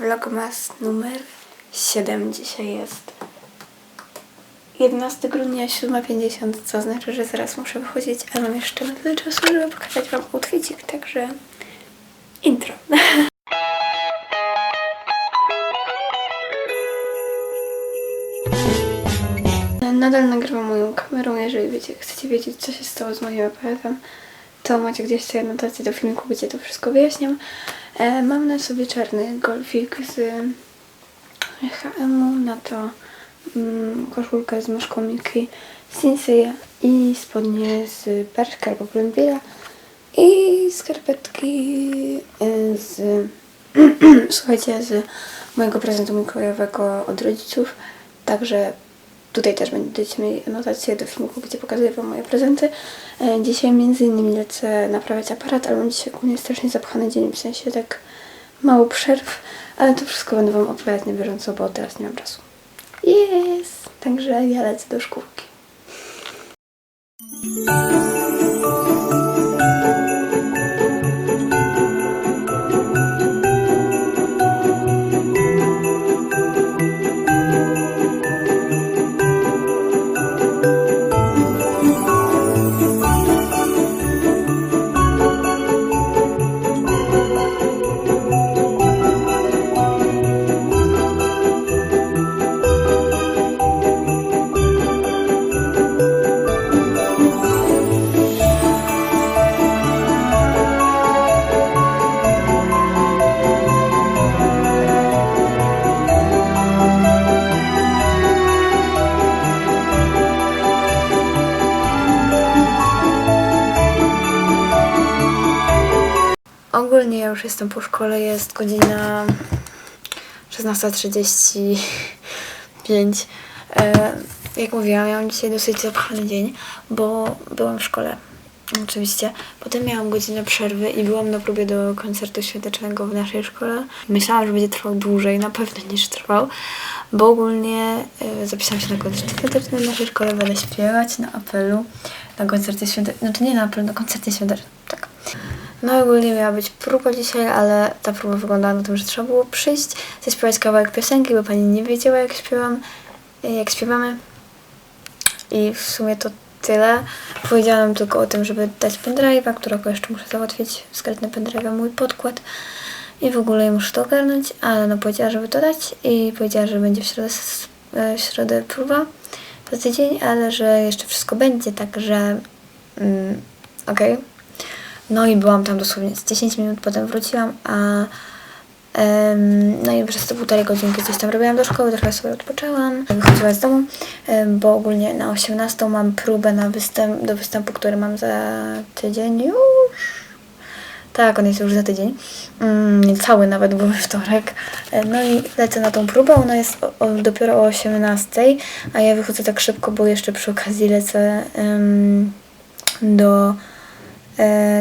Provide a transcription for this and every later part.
Vlogmas numer 7 dzisiaj jest 11 grudnia 7.50, co znaczy, że zaraz muszę wychodzić, ale mam jeszcze na tyle czasu, żeby pokazać Wam outfitik, także intro. Nadal nagrywam moją kamerą, jeżeli wiecie, chcecie wiedzieć, co się stało z moim aparatem, to macie gdzieś tutaj anotację do filmiku, gdzie to wszystko wyjaśniam. E, mam na sobie czarny golfik z H&M-u, na to mm, koszulkę z myszką Mickey Sensei i spodnie z Bershka albo Blondvilla i skarpetki e, z słuchajcie, z mojego prezentu mikołajowego od rodziców, także Tutaj też będziecie mieli anotację do filmiku, gdzie pokazuję Wam moje prezenty. E, Dzisiaj między innymi lecę naprawiać aparat, ale mam dzisiaj ogólnie strasznie zapchany dzień, w sensie tak mało przerw, ale to wszystko będę Wam opowiadać na bieżąco, bo teraz nie mam czasu. Jest! Także ja lecę do szkółki. Ogólnie ja już jestem po szkole, jest godzina 16.35. E, jak mówiłam, miałam dzisiaj dosyć zapchany dzień, bo byłam w szkole. Oczywiście. Potem miałam godzinę przerwy i byłam na próbie do koncertu świątecznego w naszej szkole. Myślałam, że będzie trwał dłużej, na pewno niż trwał, bo ogólnie e, zapisałam się na koncert świąteczny w naszej szkole. Będę śpiewać na apelu, na koncercie świątecznym. Znaczy nie na apelu, na koncercie świątecznym, tak. No i ogólnie miała być próba dzisiaj, ale ta próba wyglądała na tym, że trzeba było przyjść, zaśpiewać kawałek piosenki, bo pani nie wiedziała jak śpiewam, jak śpiewamy. I w sumie to tyle. Powiedziałam tylko o tym, żeby dać pendrive'a, którego jeszcze muszę załatwić, na pendrive'a mój podkład. I w ogóle muszę to ogarnąć, ale no powiedziała, żeby to dać i powiedziała, że będzie w środę, e, w środę próba za tydzień, ale że jeszcze wszystko będzie, także mm, okej. No i byłam tam dosłownie z 10 minut, potem wróciłam, a no i przez te półtorej godzinki coś tam robiłam do szkoły, trochę sobie odpoczęłam, wychodziłam z domu, bo ogólnie na 18 mam próbę na występ, do występu, który mam za tydzień już. Tak, on jest już za tydzień. Mm, cały nawet, bo we wtorek. No i lecę na tą próbę. Ona jest o, o, dopiero o 18, a ja wychodzę tak szybko, bo jeszcze przy okazji lecę do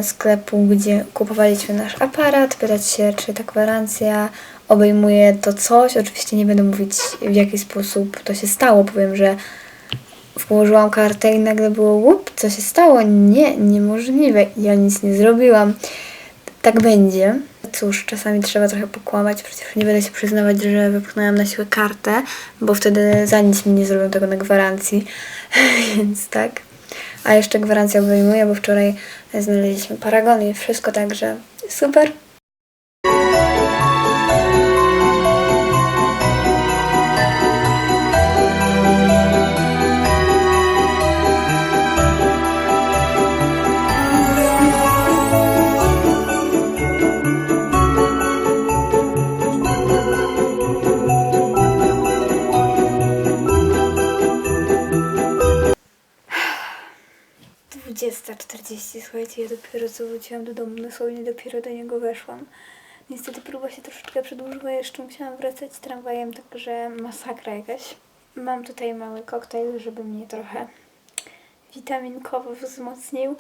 sklepu, gdzie kupowaliśmy nasz aparat, pytać się, czy ta gwarancja obejmuje to coś. Oczywiście nie będę mówić, w jaki sposób to się stało. Powiem, że włożyłam kartę i nagle było łup, co się stało? Nie, niemożliwe. Ja nic nie zrobiłam. Tak będzie. Cóż, czasami trzeba trochę pokłamać, przecież nie będę się przyznawać, że wypchnęłam na siłę kartę, bo wtedy za nic mi nie zrobią tego na gwarancji, więc tak. A jeszcze gwarancja obejmuje, bo wczoraj znaleźliśmy paragon i wszystko, także super. 13, słuchajcie, ja dopiero co wróciłam do domu, dosłownie dopiero do niego weszłam. Niestety próba się troszeczkę przedłużyła, jeszcze musiałam wracać z tramwajem, także masakra jakaś. Mam tutaj mały koktajl, żeby mnie trochę witaminkowo wzmocnił.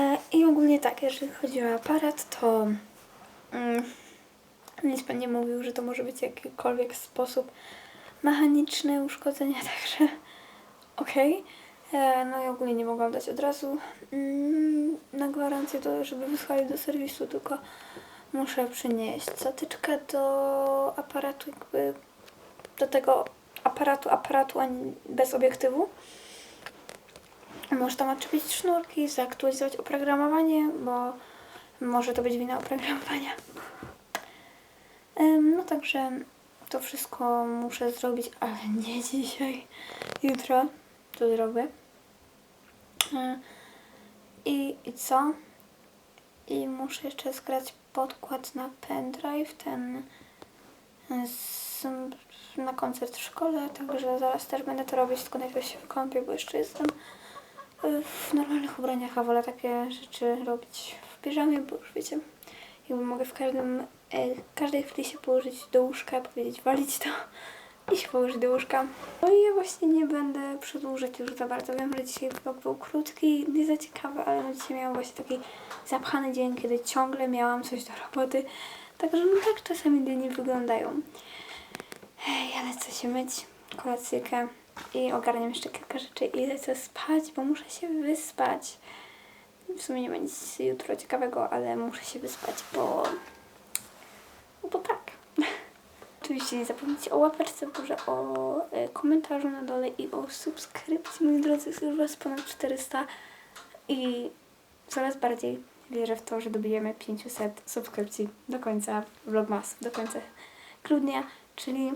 E, I ogólnie tak, jeżeli chodzi o aparat, to mm, nic pan nie mówił, że to może być jakikolwiek sposób mechaniczny uszkodzenia, także okej. Okay. No i ogólnie nie mogłam dać od razu mm, na gwarancję to, żeby wysłali do serwisu, tylko muszę przynieść zatyczkę do aparatu, jakby do tego aparatu, aparatu, a bez obiektywu. Tam odczepić sznurki, zaktualizować oprogramowanie, bo może to być wina oprogramowania. No także to wszystko muszę zrobić, ale nie dzisiaj. Jutro to zrobię. E, I, I co? I muszę jeszcze zgrać podkład na pendrive, ten e, z, na koncert w szkole, także zaraz też będę to robić, tylko najpierw się wykąpię, bo jeszcze jestem e, w normalnych ubraniach, a wolę takie rzeczy robić w piżamie, bo już wiecie, jakby mogę w każdym, każdej chwili się położyć do łóżka, powiedzieć walić to i położyć do łóżka. No i ja właśnie nie będę przedłużać już za bardzo. Wiem, że dzisiaj vlog był krótki, nie za ciekawy, ale no dzisiaj miałam właśnie taki zapchany dzień, kiedy ciągle miałam coś do roboty. Także no tak czasami dni wyglądają. Ja lecę się myć, kolacyjkę i ogarniam jeszcze kilka rzeczy i lecę spać, bo muszę się wyspać. W sumie nie nic jutro ciekawego, ale muszę się wyspać, bo... Oczywiście nie zapomnijcie o łapeczce w górze, o e, komentarzu na dole i o subskrypcji, moi drodzy, jest już was ponad 400 i coraz bardziej wierzę w to, że dobijemy 500 subskrypcji do końca vlogmas, do końca grudnia, czyli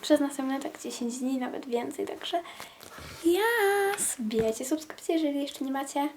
przez następne tak 10 dni, nawet więcej, także ja zbijajcie subskrypcję, jeżeli jeszcze nie macie